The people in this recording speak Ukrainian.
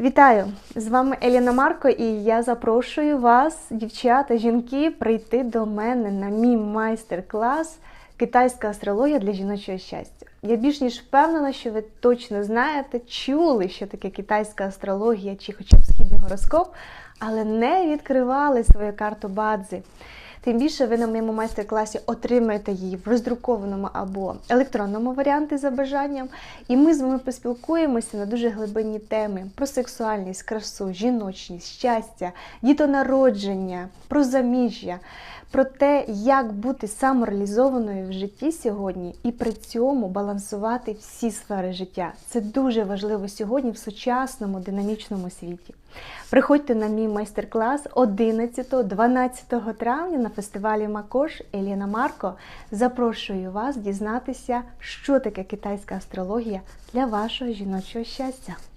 Вітаю! З вами Еліна Марко, і я запрошую вас, дівчата, жінки, прийти до мене на мій майстер-клас Китайська астрологія для жіночого щастя. Я більш ніж впевнена, що ви точно знаєте, чули, що таке китайська астрологія чи хоча б східний гороскоп, але не відкривали свою карту бадзи. Тим більше ви на моєму майстер-класі отримаєте її в роздрукованому або електронному варіанті за бажанням. І ми з вами поспілкуємося на дуже глибинні теми про сексуальність, красу, жіночність, щастя, дітонародження, про заміжжя, про те, як бути самореалізованою в житті сьогодні і при цьому балансувати всі сфери життя. Це дуже важливо сьогодні в сучасному динамічному світі. Приходьте на мій майстер-клас 11-12 травня на фестивалі Макош Еліна Марко. Запрошую вас дізнатися, що таке китайська астрологія для вашого жіночого щастя.